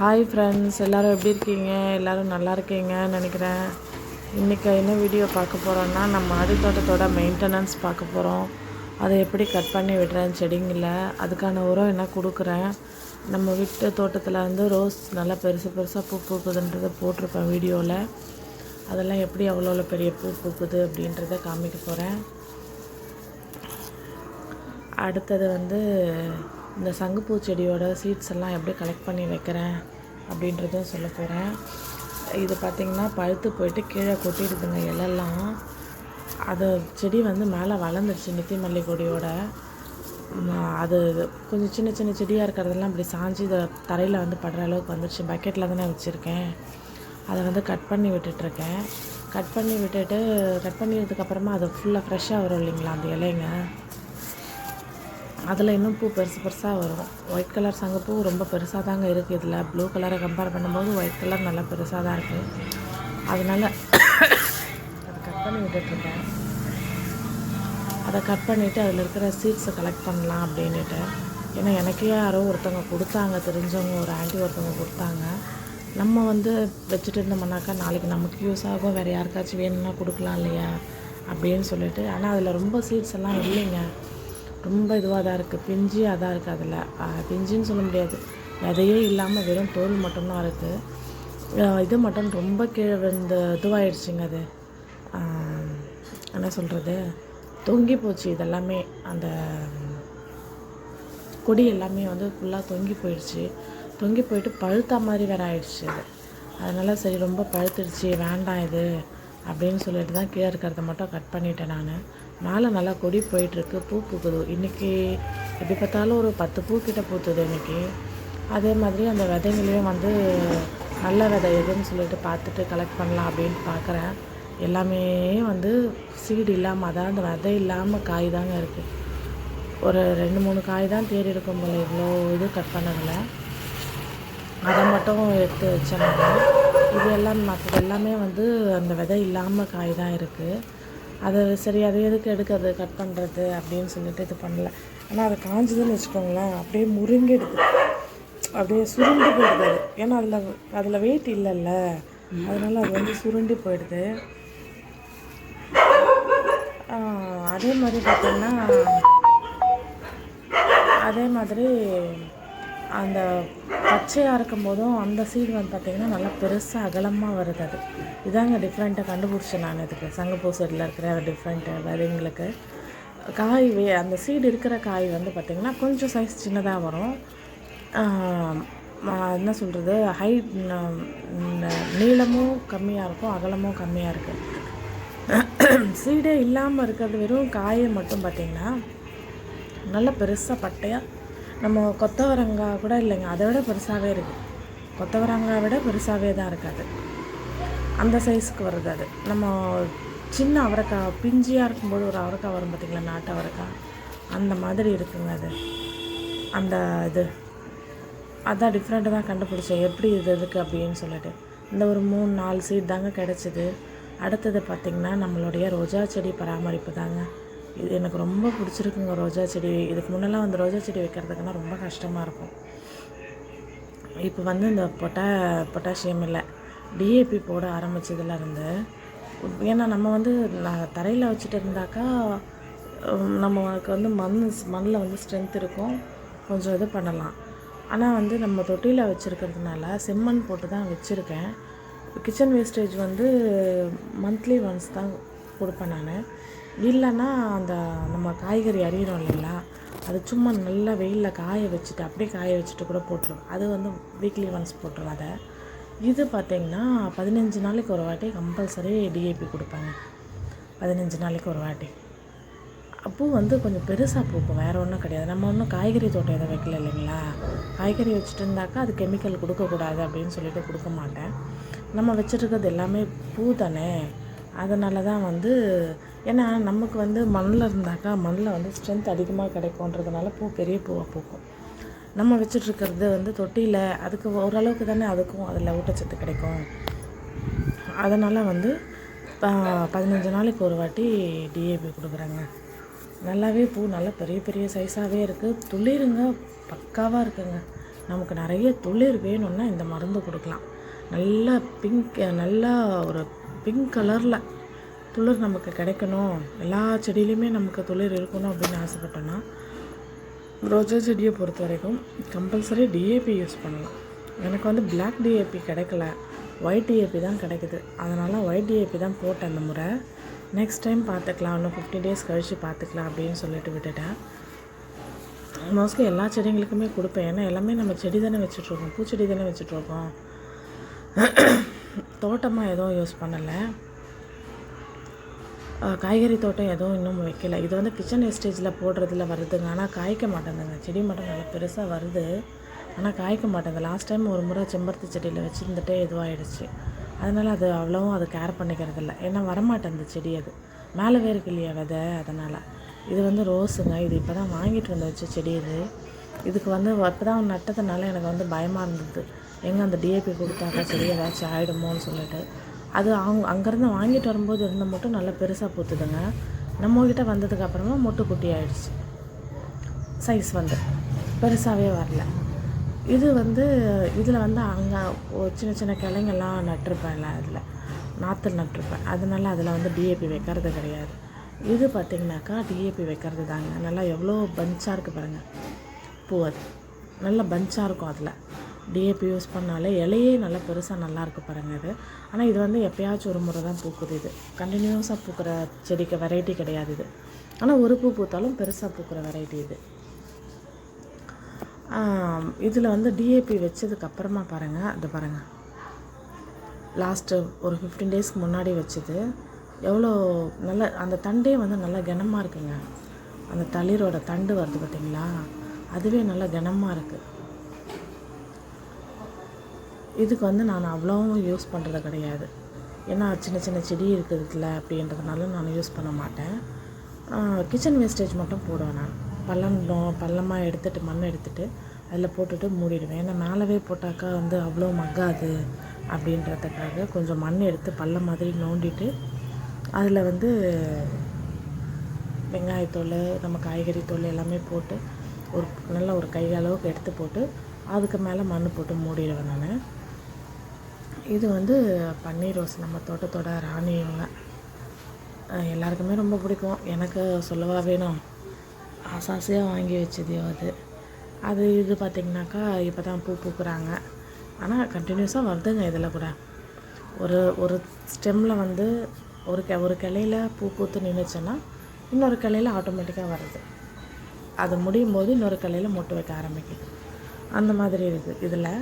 Hi friends எல்லோரும் எப்படி இருக்கீங்க? எல்லோரும் நல்லா இருக்கீங்கன்னு நினைக்கிறேன். இன்றைக்கி என்ன வீடியோ பார்க்க போகிறோன்னா நம்ம மாடி தோட்டத்தோட மெயின்டெனன்ஸ் பார்க்க போகிறோம் அதை எப்படி கட் பண்ணி விடுறேன் செடிங்களில் அதுக்கான உரம் என்ன கொடுக்குறேன். நம்ம வீட்டு தோட்டத்தில் வந்து ரோஸ் நல்லா பெருசு பெருசாக பூ பூக்குதுன்றதை போட்டிருப்பேன் வீடியோவில் அதெல்லாம் எப்படி அவ்வளோ பெரிய பூ பூக்குது அப்படின்றத காமிக்க போகிறேன் அடுத்தது வந்து இந்த சங்குப்பூ செடியோட சீட்ஸ் எல்லாம் எப்படி கலெக்ட் பண்ணி வைக்கிறேன் அப்படின்றதும் சொல்ல போகிறேன் இது பார்த்திங்கன்னா பழுத்து போயிட்டு கீழே கொட்டிடுதுங்க இலெல்லாம் அது செடி வந்து மேலே வளர்ந்துருச்சு நித்தி மல்லி கொடியோட அது கொஞ்சம் சின்ன சின்ன செடியாக இருக்கிறதெல்லாம் இப்படி சாஞ்சு இதை தரையில் வந்து படுற அளவுக்கு வந்துருச்சு. பக்கெட்டில் தானே வச்சுருக்கேன். அதை வந்து கட் பண்ணி விட்டுட்ருக்கேன். கட் பண்ணி விட்டுட்டு கட் பண்ணிட்டதுக்கப்புறமா அது ஃபுல்லாக ஃப்ரெஷ்ஷாக வரும் இல்லைங்களா அந்த இலைங்க? அதில் இன்னும் பூ பெருசு பெருசாக வரும். ஒயிட் கலர் சங்கப்பூ ரொம்ப பெருசாக தாங்க இருக்குது இதில். ப்ளூ கலரை கம்பேர் பண்ணும்போது ஒயிட் கலர் நல்லா பெருசாக தான் இருக்குது அதனால் அதை கட் பண்ணி விட்டுட்ருக்கேன். அதை கட் பண்ணிவிட்டு அதில் இருக்கிற சீட்ஸை கலெக்ட் பண்ணலாம் அப்படின்னுட்டு. ஏன்னா எனக்கே யாரோ ஒருத்தவங்க கொடுத்தாங்க தெரிஞ்சவங்க ஒரு ஆண்டி ஒருத்தவங்க கொடுத்தாங்க. நம்ம வந்து வச்சுட்டு இருந்தோம்னாக்கா நாளைக்கு நமக்கு யூஸ் ஆகும். வேறு யாருக்காச்சும் வேணும்னா கொடுக்கலாம் இல்லையா? அப்படின்னு சொல்லிட்டு. ஆனால் அதில் ரொம்ப சீட்ஸ் எல்லாம் இல்லைங்க. ரொம்ப இதுவாக தான் இருக்குது பிஞ்சு தான் இருக்குது அதில். பிஞ்சுன்னு சொல்ல முடியாது. விதையே இல்லாமல் வெறும் தோல் மட்டும்தான் இருக்குது இது மட்டும் ரொம்ப கீழே இந்த இதுவாகிடுச்சிங்க அது. என்ன சொல்கிறது தொங்கி போச்சு இதெல்லாமே. அந்த கொடி எல்லாமே வந்து ஃபுல்லாக தொங்கி போயிடுச்சு. தொங்கி போயிட்டு பழுத்த மாதிரி வேற ஆயிடுச்சு அது. அதனால் சரி ரொம்ப பழுத்துடுச்சு வேண்டாம் இது அப்படின்னு சொல்லிட்டு தான் கீழே இருக்கிறத மட்டும் கட் பண்ணிட்டேன் நான். மேலே நல்லா கொடி போயிட்டுருக்கு பூ பூக்குது. இன்றைக்கி எப்படி பார்த்தாலும் ஒரு பத்து பூ கிட்ட பூத்துது இன்றைக்கி அதே மாதிரி அந்த விதைங்களையும் வந்து நல்ல விதை எதுன்னு சொல்லிட்டு பார்த்துட்டு கலெக்ட் பண்ணலாம் அப்படின்னு பார்க்குறேன். எல்லாமே வந்து சீடு இல்லாமல் அதான் அந்த விதை இல்லாமல் காய் தாங்க இருக்குது ஒரு ரெண்டு மூணு காய் தான் தேடி இருக்கும் போல இவ்வளோ இது கட் பண்ணதில்ல அதை மட்டும் எடுத்து வச்சேன் இது எல்லாம் மற்றது எல்லாமே வந்து அந்த விதை இல்லாமல் காய் தான் இருக்குது அதை சரி அதை எதுக்கு எடுக்கிறது கட் பண்ணுறது அப்படின்னு சொல்லிட்டு இது பண்ணல. ஆனால் அது காஞ்சதுன்னு வச்சுக்கோங்களேன் அப்படியே முருங்கிடுது. அப்படியே சுருண்டு போயிடுது அது. ஏன்னா அதில் அதில் வெயிட் இல்லைல்ல. அதனால் அது வந்து சுருண்டி போயிடுது. அதே மாதிரி பார்த்தீங்கன்னா அதே மாதிரி அந்த பச்சையாக இருக்கும் போதும் அந்த சீடு வந்து பார்த்திங்கன்னா நல்லா பெருசாக அகலமாக வருது அது. இதாங்க டிஃப்ரெண்ட்டாக கண்டுபிடிச்சேன் நான் இதுக்கு. சங்கப்பூ சைடில் இருக்கிற டிஃப்ரெண்ட்டு விதைங்களுக்கு. காய் வே அந்த சீடு இருக்கிற காய் வந்து பார்த்திங்கன்னா கொஞ்சம் சைஸ் சின்னதாக வரும். என்ன சொல்கிறது ஹைட் நீளமும் கம்மியாக இருக்கும் அகலமும் கம்மியாக இருக்குது சீடே இல்லாமல் இருக்கிறது வெறும் காயை மட்டும் பார்த்திங்கன்னா நல்ல பெருசாக பட்டையாக நம்ம கொத்தவரங்காய் கூட இல்லைங்க. அதை விட பெருசாகவே இருக்குது கொத்தவரங்காய் விட பெருசாகவே தான் இருக்காது அந்த சைஸுக்கு வருது அது. நம்ம சின்ன அவரைக்காய் பிஞ்சியாக இருக்கும்போது ஒரு அவரைக்காய் வரும் பார்த்திங்களா நாட்டு அவரைக்காய். அந்த மாதிரி இருக்குங்க அது. அந்த இது. அதான் டிஃப்ரெண்ட்டாக தான் கண்டுபிடிச்சேன். எப்படி இது இதுக்கு அப்படின்னு சொல்லிட்டு. இந்த ஒரு மூணு நாலு சீட் தாங்க கிடச்சிது. அடுத்தது பார்த்திங்கன்னா நம்மளுடைய ரோஜா செடி பராமரிப்பு தாங்க. இது எனக்கு ரொம்ப பிடிச்சிருக்குங்க ரோஜா செடி. இதுக்கு முன்னெல்லாம் வந்து ரோஜா செடி வைக்கிறதுக்குன்னா ரொம்ப கஷ்டமாக இருக்கும். இப்போ வந்து இந்த பொட்டா பொட்டாசியம் இல்லை டிஏபி போட ஆரம்பிச்சதுல இருந்து ஏன்னா நம்ம வந்து நான் தரையில் வச்சுட்டு இருந்தாக்கா நம்மளுக்கு வந்து மண் மண்ணில் வந்து ஸ்ட்ரென்த் இருக்கும். கொஞ்சம் இது பண்ணலாம். ஆனால் வந்து நம்ம தொட்டியில் வச்சுருக்கிறதுனால செம்மண் போட்டு தான் வச்சுருக்கேன். கிச்சன் வேஸ்டேஜ் வந்து மந்த்லி ஒன்ஸ் தான் கொடுப்பேன் நான். இல்லைன்னா அந்த நம்ம காய்கறி அறியிறோம் இல்லைங்களா? அது சும்மா நல்லா வெயிலில் காய வச்சுட்டு அப்படியே காய வச்சுட்டு கூட போட்டுருவேன் அது வந்து வீக்லி ஒன்ஸ் போட்டுருவேன் அதை. இது பார்த்திங்கன்னா பதினஞ்சு நாளைக்கு ஒரு வாட்டி கம்பல்சரி டிஏபி கொடுப்பாங்க. பதினஞ்சு நாளைக்கு ஒரு வாட்டி. பூ வந்து கொஞ்சம் பெருசாக பூக்கும் வேறு ஒன்றும் கிடையாது. நம்ம ஒன்றும் காய்கறி தோட்டம் எதுவும் வைக்கல இல்லைங்களா? காய்கறி வச்சுட்டு இருந்தாக்கா அது கெமிக்கல் கொடுக்கக்கூடாது அப்படின்னு சொல்லிட்டு கொடுக்க மாட்டேன். நம்ம வச்சுருக்கிறது எல்லாமே பூ தானே. அதனால தான் வந்து ஏன்னா நமக்கு வந்து மண்ணில் இருந்தாக்கா மண்ணில் வந்து ஸ்ட்ரென்த் அதிகமாக கிடைக்கும்ன்றதுனால பூ பெரிய பூவாக பூக்கும். நம்ம வச்சுட்ருக்கிறது வந்து தொட்டியில் அதுக்கு ஓரளவுக்கு தானே அதுக்கும் அதில் ஊட்டச்சத்து கிடைக்கும். அதனால் வந்து ப- பதினஞ்சு நாளைக்கு ஒரு வாட்டி டிஏபி கொடுக்குறாங்க. நல்லாவே பூ நல்லா பெரிய பெரிய சைஸாகவே இருக்குது துளிருங்க பக்காவாக இருக்குங்க. நமக்கு நிறைய துளிர் வேணும்னா இந்த மருந்து கொடுக்கலாம். நல்லா பிங்க் நல்லா ஒரு பிங்க் கலரில் துளிர் நமக்கு கிடைக்கணும். எல்லா செடியிலையுமே நமக்கு துளிர் இருக்கணும் அப்படின்னு ஆசைப்பட்டோன்னா ரோஜா செடியை பொறுத்த வரைக்கும் கம்பல்சரி டிஏபி யூஸ் பண்ணலாம் எனக்கு வந்து பிளாக் டிஏபி கிடைக்கல. ஒயிட் டிஏபி தான் கிடைக்குது. அதனால் ஒயிட் டிஏபி தான் போட்டேன் அந்த முறை. நெக்ஸ்ட் டைம் பார்த்துக்கலாம். இன்னும் ஃபிஃப்டி டேஸ் கழித்து பார்த்துக்கலாம் அப்படின்னு சொல்லிட்டு விட்டுட்டேன். மோஸ்ட்லி எல்லா செடிங்களுக்குமே கொடுப்பேன். ஏன்னா எல்லாமே நம்ம செடி தானே வச்சுட்ருக்கோம் பூச்செடி தானே வச்சுட்ருக்கோம் தோட்டமாக எதுவும் யூஸ் பண்ணலை. காய்கறி தோட்டம் எதுவும் இன்னும் வைக்கல. இது வந்து கிச்சன் வேஸ்டேஜில் போடுறதுல வருதுங்க. ஆனால் காய்க்க மாட்டேங்குதுங்க. செடி மட்டும் நல்லா பெருசாக வருது. ஆனால் காய்க்க மாட்டேங்குது. லாஸ்ட் டைம் ஒரு முறை செம்பருத்தி செடியில் வச்சுருந்துட்டே இதுவாகிடுச்சு அதனால் அது அவ்வளோவும் அது கேர் பண்ணிக்கிறது இல்லை ஏன்னா வரமாட்டேங்குது செடி அது. மேலே வேருக்கு இல்லையா விதை? அதனால். இது வந்து ரோஸுங்க. இது இப்போ தான் வாங்கிட்டு வந்து வச்ச செடி இது. இதுக்கு வந்து இப்போ தான் நட்டதுனால எனக்கு வந்து பயமாக இருந்தது. எங்கே அந்த டிஏபி கொடுத்தாக்கா சரி ஏதாச்சும் ஆகிடுமோன்னு சொல்லிட்டு. அது அவங்க அங்கேருந்து வாங்கிட்டு வரும்போது இருந்த மட்டும் நல்லா பெருசாக பூத்துதுங்க. நம்மக்கிட்ட வந்ததுக்கு அப்புறமா மொட்டு குட்டி ஆயிடுச்சு. சைஸ் வந்து. பெருசாகவே வரல. இது வந்து இதில் வந்து அங்கே சின்ன சின்ன கிளைங்கெல்லாம் நட்டிருப்பேன்ல அதில். நாற்று நட்டிருப்பேன். அதனால அதில் வந்து டிஏபி வைக்கிறது கிடையாது. இது பார்த்திங்கனாக்கா டிஏபி வைக்கிறது தாங்க. நல்லா எவ்வளோ பஞ்சாக இருக்குது பாருங்கள் பூ அது. நல்லா பஞ்சாக இருக்கும் அதில். டிஏபி யூஸ் பண்ணாலே இலையே நல்லா பெருசாக நல்லாயிருக்கு பாருங்கள் இது. ஆனால் இது வந்து எப்போயாச்சும் ஒரு முறை தான் பூக்குது இது. கண்டினியூஸாக பூக்கிற செடிக்கு வெரைட்டி கிடையாது இது. ஆனால் ஒரு பூ பூத்தாலும் பெருசாக பூக்கிற வெரைட்டி இது. இதில் வந்து டிஏபி வச்சதுக்கு அப்புறமா பாருங்கள் அது பாருங்கள் லாஸ்ட்டு ஒரு ஃபிஃப்டீன் டேஸ்க்கு முன்னாடி வச்சது. எவ்வளோ நல்ல அந்த தண்டே வந்து நல்லா கனமாக இருக்குங்க. அந்த தளிரோட தண்டு வருது பார்த்தீங்களா அதுவே நல்லா கனமாக இருக்குது இதுக்கு வந்து நான் அவ்வளோவும் யூஸ் பண்ணுறது கிடையாது. ஏன்னா சின்ன சின்ன செடி இருக்குதுல அப்படின்றதுனால நான் யூஸ் பண்ண மாட்டேன். கிச்சன் வேஸ்டேஜ் மட்டும் போடுவேன் நான். பள்ளம் பள்ளமாக எடுத்துகிட்டு மண் எடுத்துகிட்டு அதில் போட்டுட்டு மூடிடுவேன். ஏன்னா மேலவே போட்டாக்கா வந்து அவ்வளோ மக்காது அப்படின்றதுக்காக கொஞ்சம் மண் எடுத்து பள்ளம் மாதிரி நோண்டிட்டு அதில் வந்து வெங்காயத்தோல் நம்ம காய்கறி தோல் எல்லாமே போட்டு ஒரு நல்ல ஒரு கை அளவுக்கு எடுத்து போட்டு அதுக்கு மேலே மண் போட்டு மூடிடுவேன் நான். இது வந்து பன்னீர் ரோஸ் நம்ம தோட்டத்தோட ராணி இவங்க. எல்லாருக்குமே ரொம்ப பிடிக்கும். எனக்கு சொல்லவா வேணும்? ஆசாசியாக வாங்கி வச்சதையோ அது. அது இது பார்த்திங்கனாக்கா இப்போ தான் பூ பூக்குறாங்க. ஆனால் கண்டினியூஸாக வருதுங்க இதில் கூட. ஒரு ஒரு ஸ்டெம்மில் வந்து ஒரு கெ ஒரு கிளையில பூ பூத்து நின்றுச்சுன்னா இன்னொரு கிளையில ஆட்டோமேட்டிக்காக வருது. அது முடியும் போது இன்னொரு கிளையில் மொட்டு வைக்க ஆரம்பிக்குது. அந்த மாதிரி இருக்குது. இதில்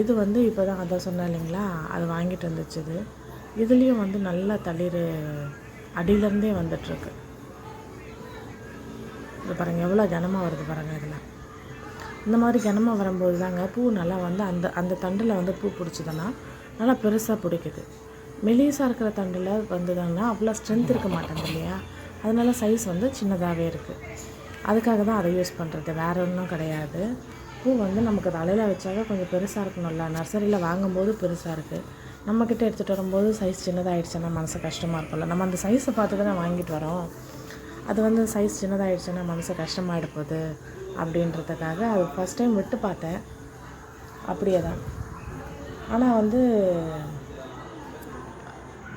இது வந்து இப்போ தான் அதை சொன்னேன் இல்லைங்களா? அது வாங்கிட்டு வந்துச்சு இது இதுலேயும் வந்து நல்ல தளிர் அடியிலேருந்தே வந்துட்டுருக்கு. இது பாருங்கள் எவ்வளோ கனமாக வருது பாருங்கள் இதில். இந்த மாதிரி கனமாக வரும்போது தாங்க பூ நல்லா வந்து அந்த அந்த தண்டில் வந்து பூ பிடிச்சதுன்னா நல்லா பெருசாக பிடிக்குது. மெலிசாக இருக்கிற தண்டில் வந்ததுன்னா அவ்வளோ ஸ்ட்ரென்த் இருக்க மாட்டேங்குது இல்லையா? அதனால சைஸ் வந்து சின்னதாகவே இருக்குது அதுக்காக தான் அதை யூஸ் பண்ணுறது வேறு ஒன்றும் கிடையாது. பூ வந்து நமக்கு தலையில் வச்சாக்க கொஞ்சம் பெருசாக இருக்கணும்ல. நர்சரியில் வாங்கும்போது பெருசாக இருக்குது நம்மக்கிட்ட எடுத்துகிட்டு வரும்போது சைஸ் சின்னதாகிடுச்சுன்னா மனசு கஷ்டமாக இருக்கும்ல. நம்ம அந்த சைஸை பார்த்து தான் வாங்கிட்டு வரோம். அது வந்து சைஸ் சின்னதாகிடுச்சுன்னா மனசு கஷ்டமாயிட போகுது அப்படின்றதுக்காக அது ஃபஸ்ட் டைம் விட்டு பார்த்தேன். அப்படியே தான். ஆனால் வந்து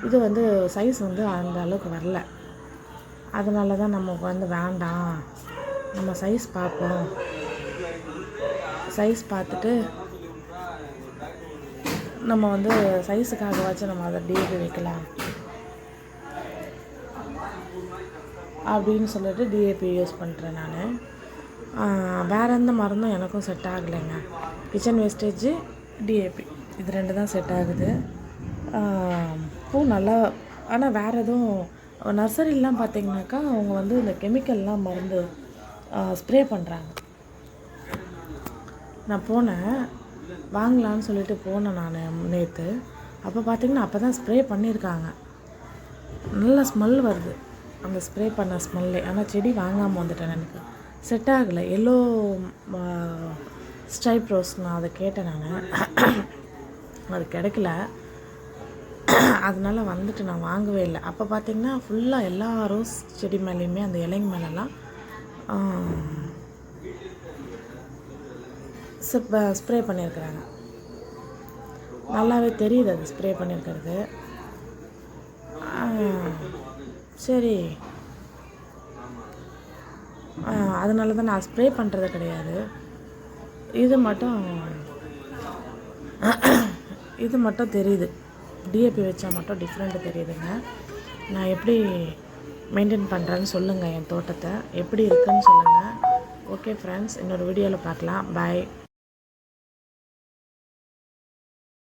இது வந்து சைஸ் வந்து அந்த அளவுக்கு வரல. அதனால தான் நமக்கு வந்து வேண்டாம். நம்ம சைஸ் பார்ப்போம். சைஸ் பார்த்துட்டு நம்ம வந்து சைஸுக்காகவாச்சும் நம்ம அதை டிஏபி வைக்கலாம். அப்படின்னு சொல்லிட்டு டிஏபி யூஸ் பண்ணுறேன் நான். வேறு எந்த மருந்தும் எனக்கும் செட் ஆகலைங்க. கிச்சன் வேஸ்டேஜு டிஏபி இது ரெண்டு தான் செட் ஆகுது. பூ நல்லா ஆனால் வேறு எதுவும் நர்சரிலாம் பார்த்தீங்கன்னாக்கா அவங்க வந்து இந்த கெமிக்கல்லாம் மருந்து ஸ்ப்ரே பண்ணுறாங்க நான் போனேன். வாங்கலான்னு சொல்லிட்டு போனேன் நான் நேற்று அப்போ பார்த்தீங்கன்னா அப்போ தான் ஸ்ப்ரே பண்ணியிருக்காங்க நல்ல ஸ்மெல் வருது. அந்த ஸ்ப்ரே பண்ண ஸ்மெல்லே ஆனால் செடி வாங்காமல் வந்துட்டேன் எனக்கு. செட் ஆகலை. எல்லோ ஸ்டைப் ரோஸ் நான் அதை கேட்டேன் நான். அது கிடைக்கல. அதனால் வந்துட்டு நான் வாங்கவே இல்லை. அப்போ பார்த்தீங்கன்னா ஃபுல்லாக எல்லா ரோஸ் செடி மேலேயுமே அந்த இலைங்க மேலெல்லாம் ஸ்ப்ரே பண்ணியிருக்கிறாங்க நல்லாவே தெரியுது அது ஸ்ப்ரே பண்ணியிருக்கிறது சரி. அதனால தான் நான் ஸ்ப்ரே பண்ணுறது கிடையாது. இது மட்டும் இது மட்டும் தெரியுது. டிஏபி வச்சா மட்டும் டிஃப்ரெண்ட்டு தெரியுதுங்க. நான் எப்படி மெயின்டைன் பண்ணுறேன்னு சொல்லுங்கள் என் தோட்டத்தை. எப்படி இருக்குன்னு சொல்லுங்கள் ஓகே ஃப்ரெண்ட்ஸ் இன்னொரு வீடியோவில் பார்க்கலாம். பாய்